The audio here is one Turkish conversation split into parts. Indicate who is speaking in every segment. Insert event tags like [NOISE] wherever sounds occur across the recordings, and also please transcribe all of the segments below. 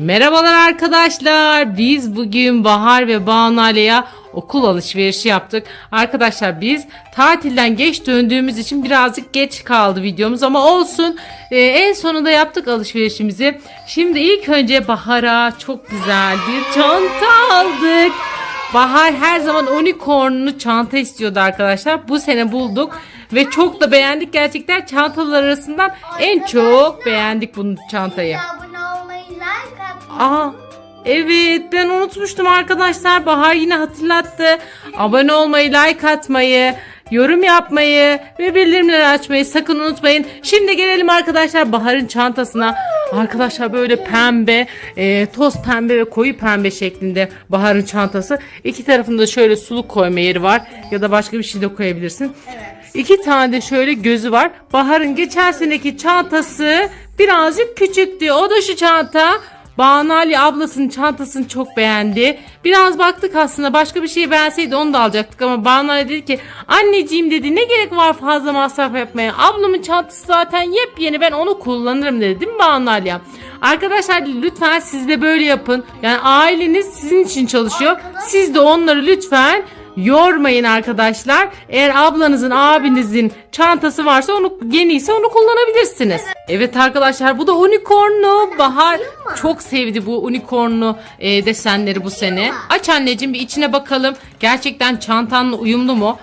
Speaker 1: Merhabalar arkadaşlar. Biz bugün Bahar ve Banu okul alışverişi yaptık. Arkadaşlar biz tatilden geç döndüğümüz için birazcık geç kaldı videomuz ama olsun. Ee, en sonunda yaptık alışverişimizi. Şimdi ilk önce Bahar'a çok güzel bir çanta aldık. Bahar her zaman unicornlu çanta istiyordu arkadaşlar. Bu sene bulduk ve çok da beğendik gerçekten. Çantalar arasından en çok beğendik bu çantayı.
Speaker 2: Abone olmayı, like atmayı.
Speaker 1: Aa, evet ben unutmuştum arkadaşlar. Bahar yine hatırlattı. Abone olmayı, like atmayı, yorum yapmayı ve bildirimleri açmayı sakın unutmayın. Şimdi gelelim arkadaşlar Bahar'ın çantasına. Arkadaşlar böyle pembe, e, toz pembe ve koyu pembe şeklinde Bahar'ın çantası. İki tarafında şöyle suluk koyma yeri var ya da başka bir şey de koyabilirsin. İki tane de şöyle gözü var. Bahar'ın geçen seneki çantası birazcık küçüktü. O da şu çanta. Banu Ali ablasının çantasını çok beğendi. Biraz baktık aslında başka bir şey beğenseydi onu da alacaktık ama Banu Ali dedi ki anneciğim dedi ne gerek var fazla masraf yapmaya. Ablamın çantası zaten yepyeni ben onu kullanırım dedi değil mi Banu Ali? Arkadaşlar lütfen siz de böyle yapın. Yani aileniz sizin için çalışıyor. Siz de onları lütfen Yormayın arkadaşlar. Eğer ablanızın, abinizin çantası varsa onu yeniyse onu kullanabilirsiniz. Evet arkadaşlar bu da unicornlu. Bahar çok sevdi bu unicornlu e, desenleri bu sene. Aç anneciğim bir içine bakalım. Gerçekten çantanla uyumlu mu?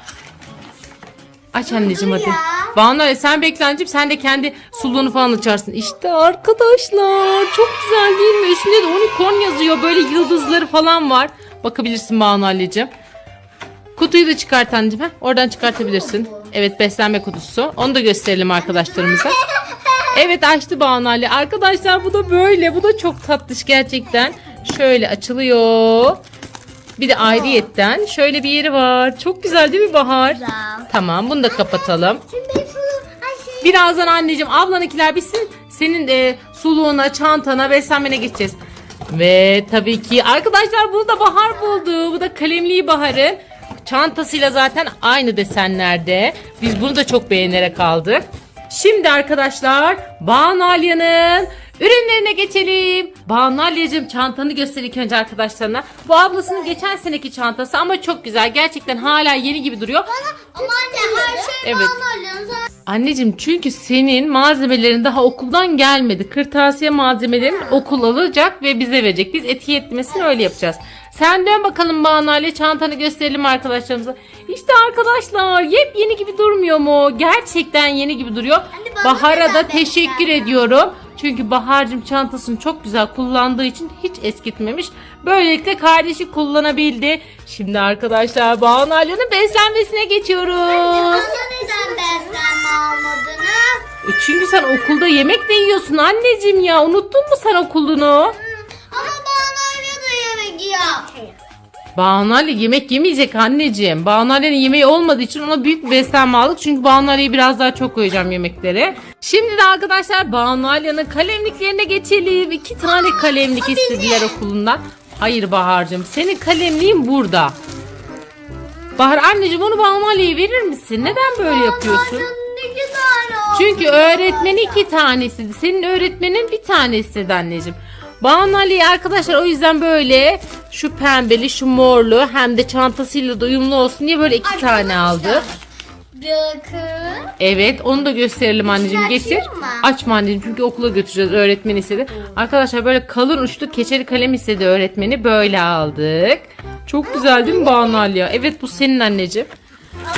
Speaker 1: Aç anneciğim hadi. Banu Ali, sen bekle anneciğim sen de kendi suluğunu falan açarsın. İşte arkadaşlar çok güzel değil mi? Üstünde de unicorn yazıyor. Böyle yıldızları falan var. Bakabilirsin Banu Ali'ciğim. Kutuyu da çıkart anneciğim. Heh, oradan çıkartabilirsin. Evet beslenme kutusu. Onu da gösterelim arkadaşlarımıza. Evet açtı Banu Ali. Arkadaşlar bu da böyle. Bu da çok tatlış gerçekten. Şöyle açılıyor. Bir de ayrıyetten şöyle bir yeri var. Çok güzel değil mi Bahar?
Speaker 2: Güzel.
Speaker 1: Tamam bunu da kapatalım. Birazdan anneciğim ablanınkiler bitsin. Senin e, suluğuna, çantana, beslenmene geçeceğiz. Ve tabii ki arkadaşlar bunu da Bahar buldu. Bu da kalemliği Bahar'ın. Çantasıyla zaten aynı desenlerde. Biz bunu da çok beğenerek aldık. Şimdi arkadaşlar Banu Alya'nın ürünlerine geçelim. Banu Alya'cığım çantanı göster ilk önce arkadaşlarına. Bu ablasının geçen seneki çantası ama çok güzel. Gerçekten hala yeni gibi duruyor.
Speaker 2: Ama anne her şey
Speaker 1: Evet. Anneciğim çünkü senin malzemelerin daha okuldan gelmedi. Kırtasiye malzemelerin okul alacak ve bize verecek. Biz etiketlemesini öyle yapacağız. Sen dön bakalım Banu Ali çantanı gösterelim arkadaşlarımıza. İşte arkadaşlar yepyeni gibi durmuyor mu? Gerçekten yeni gibi duruyor.
Speaker 2: Anne, bana
Speaker 1: Bahar'a da teşekkür ediyorum. Çünkü Bahar'cığım çantasını çok güzel kullandığı için hiç eskitmemiş. Böylelikle kardeşi kullanabildi. Şimdi arkadaşlar Banu Ali'nin beslenmesine geçiyoruz.
Speaker 2: Bana neden beslenme almadınız?
Speaker 1: E Çünkü sen okulda yemek de yiyorsun anneciğim ya. Unuttun mu sen okulunu?
Speaker 2: Ama bana yiyor.
Speaker 1: Banu Ali yemek yemeyecek anneciğim. Banu Ali'nin yemeği olmadığı için ona büyük bir beslenme aldık. Çünkü Banu Ali'yi biraz daha çok koyacağım yemeklere. Şimdi de arkadaşlar Banu Ali'nin kalemliklerine geçelim. İki tane kalemlik istediler okulundan. Hayır Bahar'cığım senin kalemliğin burada. Bahar anneciğim onu Banu Ali'ye verir misin? Neden böyle yapıyorsun? Çünkü öğretmeni iki tane istedi. Senin öğretmenin bir tane istedi anneciğim. Banu Ali arkadaşlar o yüzden böyle şu pembeli şu morlu hem de çantasıyla da uyumlu olsun diye böyle iki tane aldı.
Speaker 2: Bakın.
Speaker 1: Evet onu da gösterelim anneciğim
Speaker 2: İçini
Speaker 1: getir.
Speaker 2: açayım mı?
Speaker 1: Açma anneciğim çünkü okula götüreceğiz öğretmen istedi. Arkadaşlar böyle kalın uçlu keçeli kalem istedi öğretmeni böyle aldık. Çok güzel değil mi Banu Ali ya? Evet bu senin anneciğim.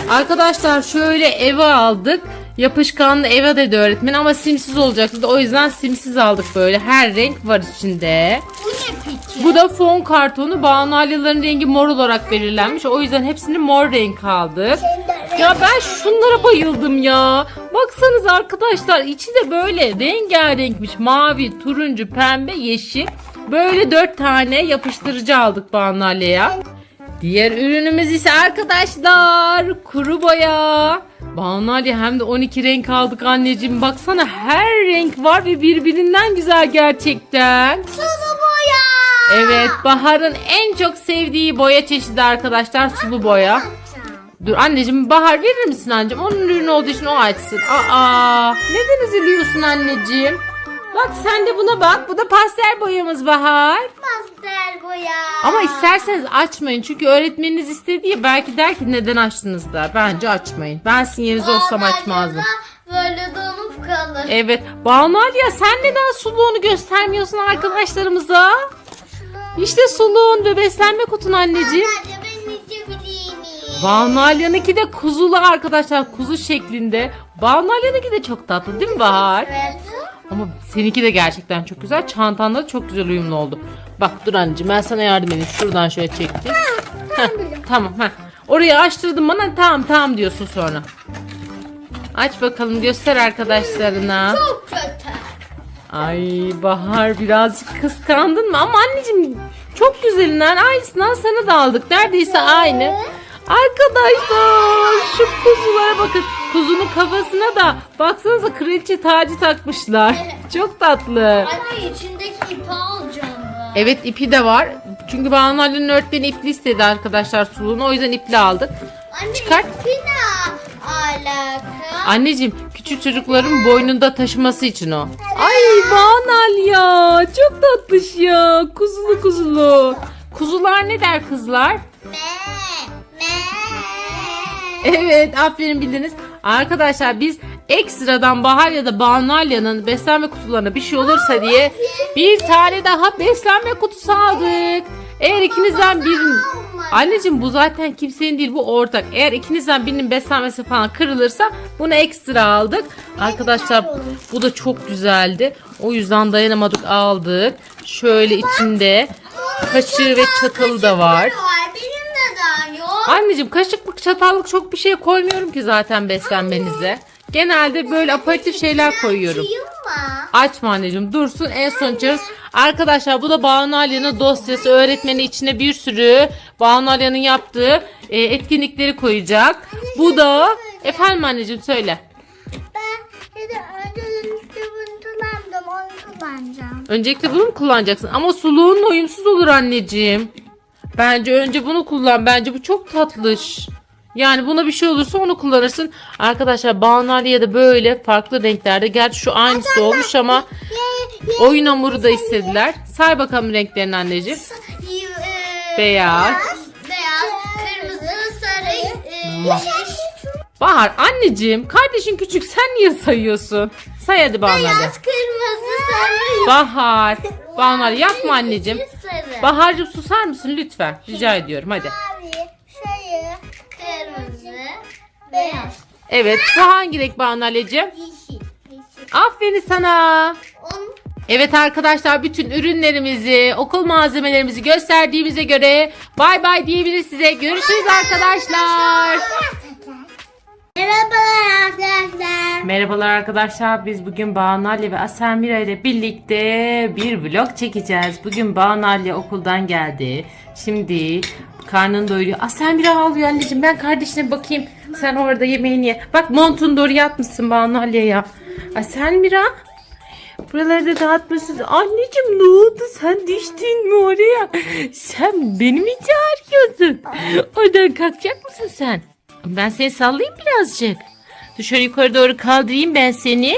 Speaker 1: Arkadaşlar şöyle eve aldık. Yapışkanlı eve dedi öğretmen ama simsiz olacaktı. O yüzden simsiz aldık böyle. Her renk var içinde.
Speaker 2: Bu ne peki?
Speaker 1: Bu da fon kartonu. Banu Ali'lerin rengi mor olarak belirlenmiş. O yüzden hepsini mor renk aldık. Ya ben şunlara bayıldım ya. Baksanız arkadaşlar içi de böyle rengarenkmiş. Mavi, turuncu, pembe, yeşil. Böyle dört tane yapıştırıcı aldık Banu Ali'ye. Diğer ürünümüz ise arkadaşlar kuru boya. Banu Ali hem de 12 renk aldık anneciğim. Baksana her renk var ve birbirinden güzel gerçekten.
Speaker 2: Sulu boya.
Speaker 1: Evet Bahar'ın en çok sevdiği boya çeşidi arkadaşlar sulu boya. Dur anneciğim Bahar verir misin anneciğim? Onun ürünü olduğu için o açsın. Aa neden üzülüyorsun anneciğim? Bak sen de buna bak. Bu da pastel boyamız Bahar.
Speaker 2: Pastel boya.
Speaker 1: Ama isterseniz açmayın. Çünkü öğretmeniniz istedi ya belki der ki neden açtınız da. Bence açmayın. Ben sizin yerinizde olsam açmazdım.
Speaker 2: Böyle donup kalır.
Speaker 1: Evet. Banu ya sen neden suluğunu göstermiyorsun arkadaşlarımıza? İşte suluğun ve beslenme kutun anneciğim.
Speaker 2: Hadi ben içebileyim.
Speaker 1: Banu Alya'nınki de kuzulu arkadaşlar. Kuzu şeklinde. Banu Alya'nınki de çok tatlı değil mi Bahar?
Speaker 2: Evet.
Speaker 1: Ama seninki de gerçekten çok güzel. Çantanla çok güzel uyumlu oldu. Bak dur anneciğim ben sana yardım edeyim. Şuradan şöyle çektim. Heh, tamam. Heh. Orayı açtırdın bana tamam tamam diyorsun sonra. Aç bakalım göster arkadaşlarına.
Speaker 2: Çok kötü.
Speaker 1: Ay Bahar birazcık kıskandın mı? Ama anneciğim çok güzelinden aynısından sana da aldık. Neredeyse aynı. Arkadaşlar şu kuzulara bakın. Kuzunun kafasına da baksanıza kraliçe tacı takmışlar. Çok tatlı.
Speaker 2: Anne içindeki ipi alacağım ben.
Speaker 1: Evet ipi de var. Çünkü Banu Ali'nin öğretmeni ipli istedi arkadaşlar suluğunu. O yüzden ipli aldık.
Speaker 2: Anne
Speaker 1: Çıkart.
Speaker 2: ipi ne alaka?
Speaker 1: Anneciğim küçük çocukların boynunda taşıması için o. Ay Banal ya çok tatlış ya kuzulu kuzulu. Kuzular ne der kızlar? [LAUGHS] Evet aferin bildiniz. Arkadaşlar biz ekstradan Bahar ya da Banalya'nın beslenme kutularına bir şey olursa diye bir tane daha beslenme kutusu aldık. Eğer ikinizden birinin... Anneciğim bu zaten kimsenin değil bu ortak. Eğer ikinizden birinin beslenmesi falan kırılırsa bunu ekstra aldık. Arkadaşlar bu da çok güzeldi. O yüzden dayanamadık aldık. Şöyle içinde kaşığı ve çatalı da var.
Speaker 2: var. Benim neden yok?
Speaker 1: Anneciğim kaşıklık çatallık çok bir şey koymuyorum ki zaten beslenmenize. Genelde böyle aparatif şeyler koyuyorum. Açma anneciğim dursun en son açarız. Arkadaşlar bu da Banu Alya'nın dosyası. Öğretmeni içine bir sürü Banu Alya'nın yaptığı e, etkinlikleri koyacak. Bu da efendim anneciğim söyle.
Speaker 2: Ben önceden işte bunu kullandım. Onu kullanacağım.
Speaker 1: Öncelikle bunu mu kullanacaksın? Ama suluğunla uyumsuz olur anneciğim. Bence önce bunu kullan. Bence bu çok tatlış. Yani buna bir şey olursa onu kullanırsın. Arkadaşlar Banalya da böyle farklı renklerde. Gerçi şu aynısı olmuş ama oyun hamuru da istediler. Say bakalım renklerini anneciğim.
Speaker 2: Ee,
Speaker 1: Beyaz.
Speaker 2: Beyaz, kırmızı, sarı, e, yeşil.
Speaker 1: Bahar anneciğim kardeşin küçük sen niye sayıyorsun? Say hadi Banalya.
Speaker 2: Beyaz, kırmızı, sarı,
Speaker 1: Bahar. Banalya yapma anneciğim.
Speaker 2: sarı.
Speaker 1: Bahar'cığım susar mısın lütfen? Rica ediyorum hadi.
Speaker 2: Mavi, sarı, kırmızı, beyaz,
Speaker 1: Evet bu hangi renk Banalya'cığım?
Speaker 2: yeşil. yeşil.
Speaker 1: Aferin sana.
Speaker 2: On,
Speaker 1: Evet arkadaşlar bütün ürünlerimizi, okul malzemelerimizi gösterdiğimize göre bay bay diyebiliriz size. Görüşürüz arkadaşlar.
Speaker 2: Merhabalar arkadaşlar.
Speaker 1: Merhabalar arkadaşlar. Biz bugün Banalya ve Aselmira ile birlikte bir vlog çekeceğiz. Bugün Banalya okuldan geldi. Şimdi karnını doyuruyor. Aselmira ağlıyor anneciğim. Ben kardeşine bakayım. Sen orada yemeğini ye. Bak montunu doğru yatmışsın Banalya'ya. Aselmira. Buraları da dağıtmışsınız. Anneciğim ne oldu? Sen düştün mü oraya? Sen beni mi çağırıyorsun? Oradan kalkacak mısın sen? Ben seni sallayayım birazcık. Dur şöyle yukarı doğru kaldırayım ben seni.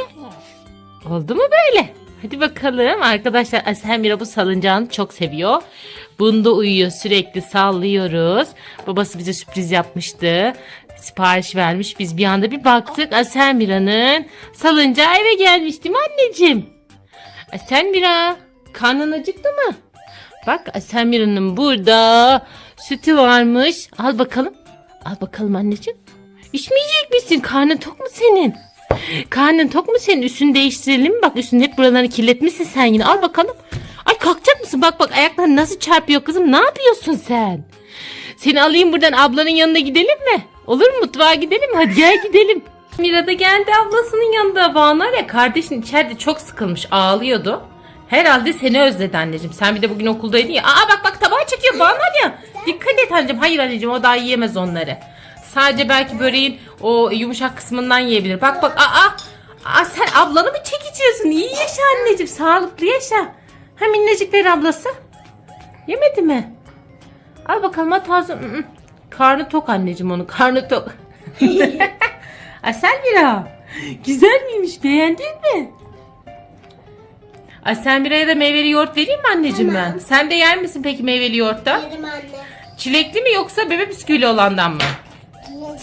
Speaker 1: Oldu mu böyle? Hadi bakalım. Arkadaşlar Asemira bu salıncağını çok seviyor. Bunda uyuyor sürekli sallıyoruz. Babası bize sürpriz yapmıştı. Sipariş vermiş. Biz bir anda bir baktık. Asemira'nın salıncağı eve gelmiş değil mi anneciğim? Asemira karnın acıktı mı? Bak Asemira'nın burada sütü varmış. Al bakalım. Al bakalım anneciğim. İçmeyecek misin? Karnın tok mu senin? Karnın tok mu senin? Üstünü değiştirelim mi? Bak üstünün hep buralarını kirletmişsin sen yine. Al bakalım. Ay kalkacak mısın? Bak bak ayakların nasıl çarpıyor kızım. Ne yapıyorsun sen? Seni alayım buradan ablanın yanına gidelim mi? Olur mu? Mutfağa gidelim? Hadi gel gidelim. Mira da geldi ablasının yanında. Bana ya kardeşin içeride çok sıkılmış. Ağlıyordu. Herhalde seni özledi anneciğim. Sen bir de bugün okuldaydın ya. Aa bak bak tabağı çekiyor bana ya. Dikkat et anneciğim. Hayır anneciğim o daha yiyemez onları. Sadece belki böreğin o yumuşak kısmından yiyebilir. Bak bak aa. Aa sen ablanı mı çekiciyorsun? İyi yaşa anneciğim. Sağlıklı yaşa. Ha minnecikler ablası. Yemedi mi? Al bakalım at ağzı. Karnı tok anneciğim onun. Karnı tok. [LAUGHS] [LAUGHS] Asel Mira. Güzel miymiş? Beğendin mi? Ay sen bir da meyveli yoğurt vereyim mi anneciğim ben? Sen de yer misin peki meyveli yoğurttan?
Speaker 2: Yerim anne.
Speaker 1: Çilekli mi yoksa bebe bisküvili olandan mı?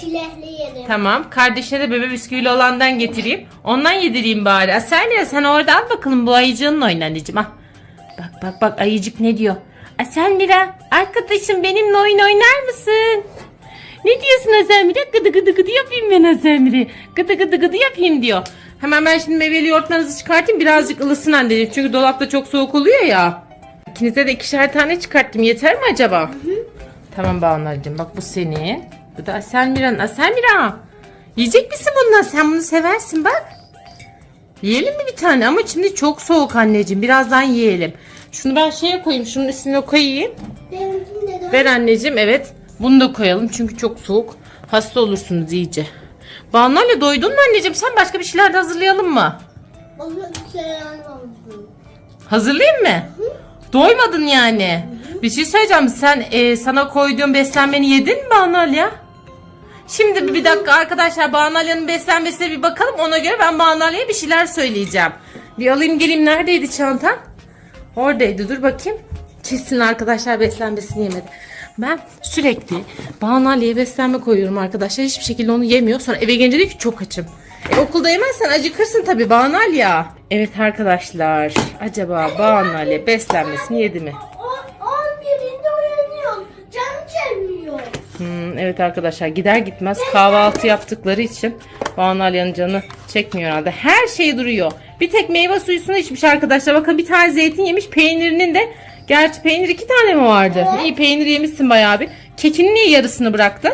Speaker 2: Çilekli yerim.
Speaker 1: Tamam. Kardeşine de bebe bisküvili olandan getireyim. Ondan yedireyim bari. Ay sen ya sen orada al bakalım bu ayıcığınla oyna anneciğim. Ah. Bak bak bak ayıcık ne diyor? Ay sen Mira arkadaşım benimle oyun oynar mısın? Ne diyorsun Azemire? Gıdı gıdı gıdı yapayım ben Azemire. Gıdı gıdı gıdı yapayım diyor. Hemen ben şimdi meyveli yoğurtlarınızı çıkartayım. Birazcık ılısın anneciğim. Çünkü dolapta çok soğuk oluyor ya. İkinize de ikişer tane çıkarttım. Yeter mi acaba? Tamam Banu'cığım bak bu senin. Bu da Aselmira'nın. Aselmira. Yiyecek misin bundan? Sen bunu seversin bak. Yiyelim mi bir tane? Ama şimdi çok soğuk anneciğim. Birazdan yiyelim. Şunu ben şeye koyayım. Şunun üstüne koyayım. Ver anneciğim evet. Bunu da koyalım çünkü çok soğuk. Hasta olursunuz iyice. Banu'yla doydun mu anneciğim? Sen başka bir şeyler de hazırlayalım mı?
Speaker 2: Bana bir şey almamışsın.
Speaker 1: Hazırlayayım mı? Doymadın yani. Bir şey söyleyeceğim. Sen e, sana koyduğum beslenmeni yedin mi Banu ya? Şimdi bir dakika arkadaşlar Banu Alya'nın beslenmesine bir bakalım. Ona göre ben Banu Alya'ya bir şeyler söyleyeceğim. Bir alayım geleyim. Neredeydi çantan? Oradaydı. Dur bakayım. Kesin arkadaşlar beslenmesini yemedi. Ben sürekli Banu Alya'ya beslenme koyuyorum arkadaşlar. Hiçbir şekilde onu yemiyor. Sonra eve gelince diyor ki çok açım. E, okulda yemezsen acıkırsın tabii Banu Alya. Evet arkadaşlar. Acaba Banu Alya beslenmesini yedi mi?
Speaker 2: O 11'inde uyanıyorum. Canım çekmiyor.
Speaker 1: Hmm, evet arkadaşlar gider gitmez kahvaltı yaptıkları için Banu Alya'nın canı çekmiyor herhalde. Her şey duruyor. Bir tek meyve suyusunu içmiş arkadaşlar. Bakın bir tane zeytin yemiş. Peynirinin de gerçi peynir iki tane mi vardı? İyi peynir yemişsin bayağı bir. Kekinin niye yarısını bıraktın?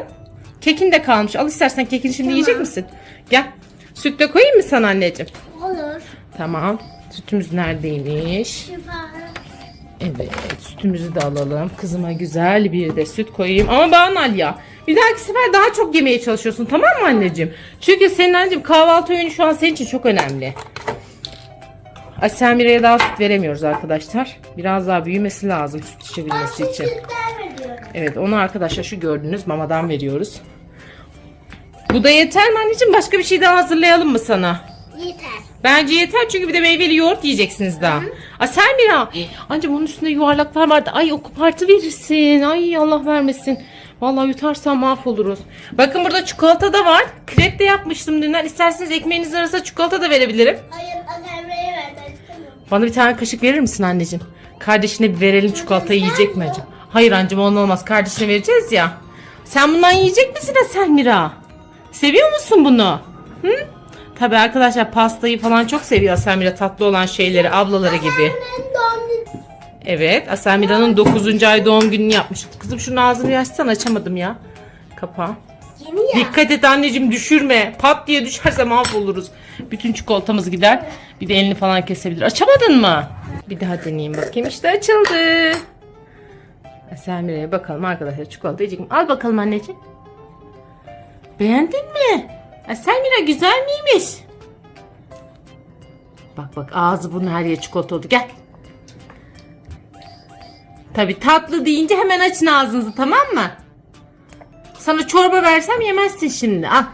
Speaker 1: Kekin de kalmış. Al istersen kekini şimdi yiyecek misin? Gel. Süt de koyayım mı sana anneciğim?
Speaker 2: Olur.
Speaker 1: Tamam. Sütümüz neredeymiş? Evet sütümüzü de alalım. Kızıma güzel bir de süt koyayım. Ama Banal ya. Bir dahaki sefer daha çok yemeye çalışıyorsun tamam mı anneciğim? Çünkü senin anneciğim kahvaltı öğünü şu an senin için çok önemli. Mira'ya daha süt veremiyoruz arkadaşlar. Biraz daha büyümesi lazım süt içebilmesi için. Evet onu arkadaşlar şu gördüğünüz mamadan veriyoruz. Bu da yeter mi anneciğim? Başka bir şey daha hazırlayalım mı sana?
Speaker 2: Yeter.
Speaker 1: Bence yeter çünkü bir de meyveli yoğurt yiyeceksiniz daha. Aa sen Mira. Ancak bunun üstünde yuvarlaklar vardı. Ay o kopartı verirsin. Ay Allah vermesin. Vallahi yutarsan mahvoluruz. Bakın burada çikolata da var. Krep de yapmıştım dünden. İsterseniz ekmeğinizin arasına çikolata da verebilirim.
Speaker 2: Hayır istemiyorum.
Speaker 1: Bana bir tane kaşık verir misin anneciğim? Kardeşine bir verelim çikolatayı yiyecek mi acaba? Hayır anneciğim onun olmaz. Kardeşine vereceğiz ya. Sen bundan yiyecek misin Asel Mira? Seviyor musun bunu? Hı? Tabii arkadaşlar pastayı falan çok seviyor Asel Mira tatlı olan şeyleri ablaları gibi. Evet Asel Mira'nın 9. ay doğum gününü yapmıştık. Kızım şunun ağzını açsan açamadım ya. Kapağı. Dikkat et anneciğim düşürme. Pat diye düşerse mahvoluruz. Bütün çikolatamız gider. Bir de elini falan kesebilir. Açamadın mı? Bir daha deneyeyim bakayım. İşte açıldı. Asel Mira'ya bakalım arkadaşlar çikolata yiyecek? Al bakalım anneciğim. Beğendin mi? Asel Mira güzel miymiş? Bak bak ağzı burnu her yer çikolata oldu. Gel. Tabi tatlı deyince hemen açın ağzınızı tamam mı? Sana çorba versem yemezsin şimdi. Al.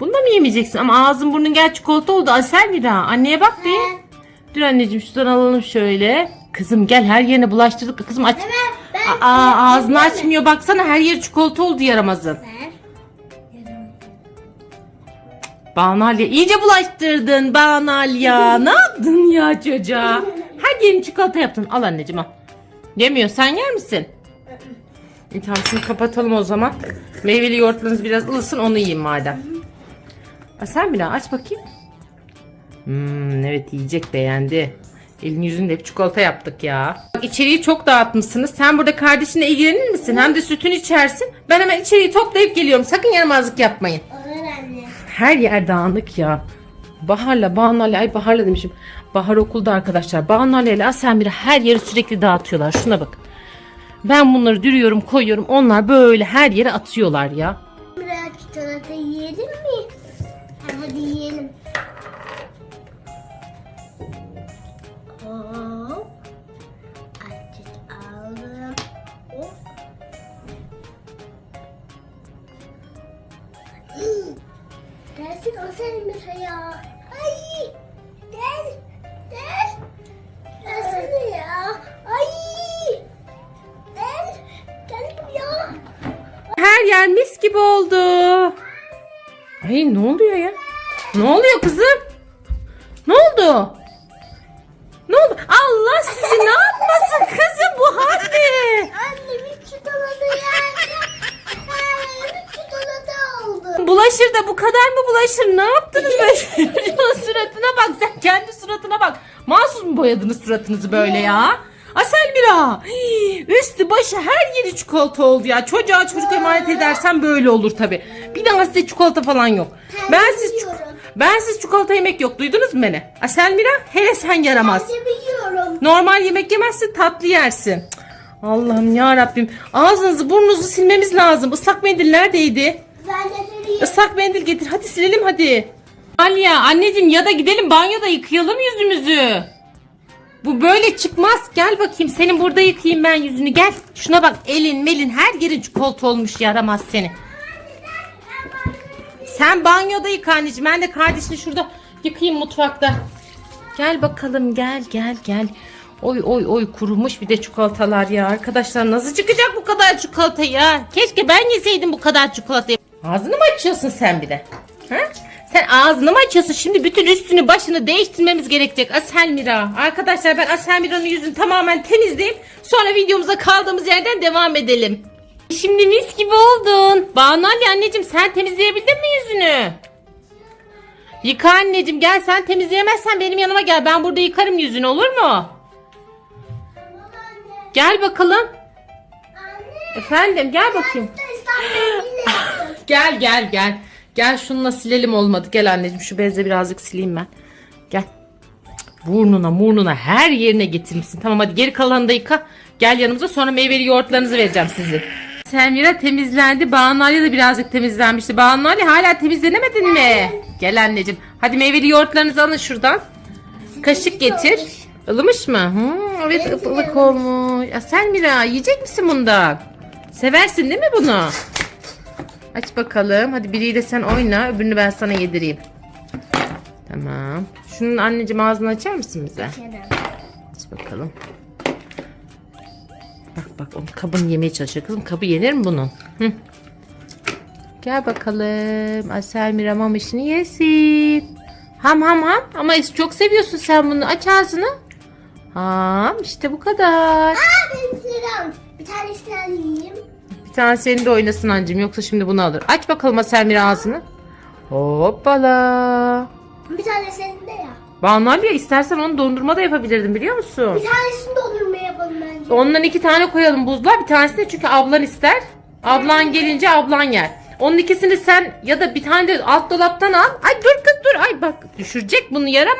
Speaker 1: Bunu da mı yemeyeceksin? Ama ağzın burnun gel çikolata oldu. Asel bir daha. Anneye bak bir. Dur anneciğim şuradan alalım şöyle. Kızım gel her yerine bulaştırdık. Kızım aç. Aa ağzını açmıyor. Baksana her yer çikolata oldu yaramazın. Banalya iyice bulaştırdın Banalya. [LAUGHS] ne yaptın ya çocuğa? Her yerini çikolata yaptın. Al anneciğim al. Yemiyor. Sen yer misin? İyi, tamam şunu kapatalım o zaman. Meyveli yoğurtlarınız biraz ılısın onu yiyin madem. Aa, sen bir daha aç bakayım. Hmm, evet yiyecek beğendi. Elini yüzünü de hep çikolata yaptık ya. Bak içeriği çok dağıtmışsınız. Sen burada kardeşinle ilgilenir misin? Hem de sütünü içersin. Ben hemen içeriği toplayıp geliyorum. Sakın yaramazlık yapmayın.
Speaker 2: Olur anne.
Speaker 1: Her yer dağınık ya. Bahar'la Banu'yla ay Bahar'la demişim. Bahar okulda arkadaşlar. Banu'yla ile Asemmir'i her yeri sürekli dağıtıyorlar. Şuna bak. Ben bunları dürüyorum koyuyorum. Onlar böyle her yere atıyorlar ya.
Speaker 2: Biraz çikolata yiyelim mi? o senin bir hayal. Ay! Gel! Ya. Ay! Gel!
Speaker 1: Her yer mis gibi oldu. Ay ne oluyor ya? Ne oluyor kızım? Ne oldu? Bulaşır da bu kadar mı bulaşır? Ne yaptınız böyle? [LAUGHS] Şunun suratına bak sen kendi suratına bak. Mahsus mu boyadınız suratınızı böyle ya? Asel Mira. Üstü başı her yeri çikolata oldu ya. Çocuğa çocuk emanet edersen böyle olur tabi. Bir daha size çikolata falan yok. Ben siz ben siz çikolata yemek yok. Duydunuz mu beni? Asel Mira hele sen yaramaz.
Speaker 2: Biliyorum.
Speaker 1: Normal yemek yemezsin tatlı yersin. Cık, Allah'ım ya Rabbim. Ağzınızı burnunuzu silmemiz lazım. Islak mendil neredeydi?
Speaker 2: Ben de.
Speaker 1: Islak mendil getir. Hadi silelim hadi. Aliya anneciğim ya da gidelim banyoda yıkayalım yüzümüzü. Bu böyle çıkmaz. Gel bakayım senin burada yıkayayım ben yüzünü. Gel. Şuna bak elin melin her yerin çikolata olmuş yaramaz seni. Sen banyoda yıka anneciğim. Ben de kardeşini şurada yıkayayım mutfakta. Gel bakalım gel gel gel. Oy oy oy kurumuş bir de çikolatalar ya. Arkadaşlar nasıl çıkacak bu kadar çikolata ya? Keşke ben yeseydim bu kadar çikolatayı. Ağzını mı açıyorsun sen bir de? Ha? Sen ağzını mı açıyorsun? Şimdi bütün üstünü başını değiştirmemiz gerekecek. Asel Mira. Arkadaşlar ben Asel Mira'nın yüzünü tamamen temizleyeyim. Sonra videomuza kaldığımız yerden devam edelim. Şimdi mis gibi oldun. Banu Ali anneciğim sen temizleyebildin mi yüzünü? Yıka anneciğim gel sen temizleyemezsen benim yanıma gel. Ben burada yıkarım yüzünü olur mu? Gel bakalım.
Speaker 2: Anne.
Speaker 1: Efendim gel bakayım. [LAUGHS] Gel gel gel. Gel şununla silelim olmadı. Gel anneciğim şu bezle birazcık sileyim ben. Gel. Burnuna burnuna her yerine getirmişsin. Tamam hadi geri kalanını da yıka. Gel yanımıza sonra meyveli yoğurtlarınızı vereceğim sizin. Semira temizlendi. Banu Ali de birazcık temizlenmişti. Banu Ali hala temizlenemedin mi? Gel anneciğim. Hadi meyveli yoğurtlarınızı alın şuradan. Kaşık getir. Ilımış mı? Hmm, evet ılık ılık olmuş. Ya Selmira yiyecek misin bundan? Seversin değil mi bunu? Aç bakalım. Hadi biriyle de sen oyna. Öbürünü ben sana yedireyim. Tamam. Şunun anneciğim ağzını açar mısın bize? Aç bakalım. Bak bak onun kabını yemeye çalışıyor. Kızım kabı yenir mi bunun? Hı. Gel bakalım. Asel Miramam işini yesin. Ham ham ham. Ama çok seviyorsun sen bunu. Aç ağzını. Ham işte bu kadar.
Speaker 2: Aa benim sıram. Bir tanesini alayım.
Speaker 1: Bir tane senin de oynasın anneciğim. Yoksa şimdi bunu alır. Aç bakalım Asel Mira ağzını. Hoppala.
Speaker 2: Bir tanesini de ya.
Speaker 1: Banu Aliye istersen onu dondurma da yapabilirdim biliyor musun?
Speaker 2: Bir tanesini dondurma yapalım bence.
Speaker 1: Ondan iki tane koyalım buzluğa. Bir tanesi de çünkü ablan ister. Ablan gelince ablan yer. Onun ikisini sen ya da bir tane de alt dolaptan al. Ay dur kız dur. Ay bak düşürecek bunu yaramaz.